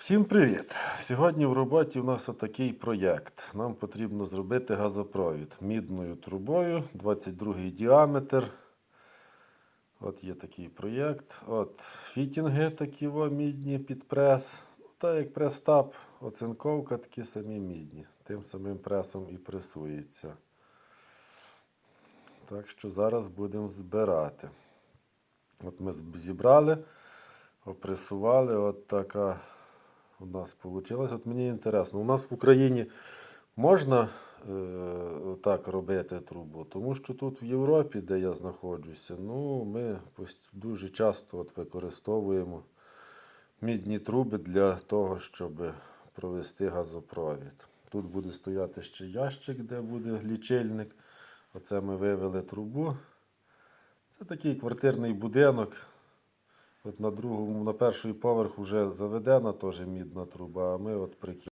Всім привіт! Сьогодні в роботі у нас отакий проєкт. Нам потрібно зробити газопровід мідною трубою, 22 діаметр. От є такий проєкт. От фітінги такі во, мідні під прес. Та як прес-тап, оцинковка такі самі мідні. Тим самим пресом і пресується. Так що зараз будемо збирати. От ми зібрали, опресували, от така у нас вийшло. От мені інтересно, у нас в Україні можна е, так робити трубу, тому що тут в Європі, де я знаходжуся, ну, ми дуже часто от використовуємо мідні труби для того, щоб провести газопровід. Тут буде стояти ще ящик, де буде лічильник. Оце ми вивели трубу. Це такий квартирний будинок. От на другому, на перший поверх вже заведена теж мідна труба, а ми от прикинули.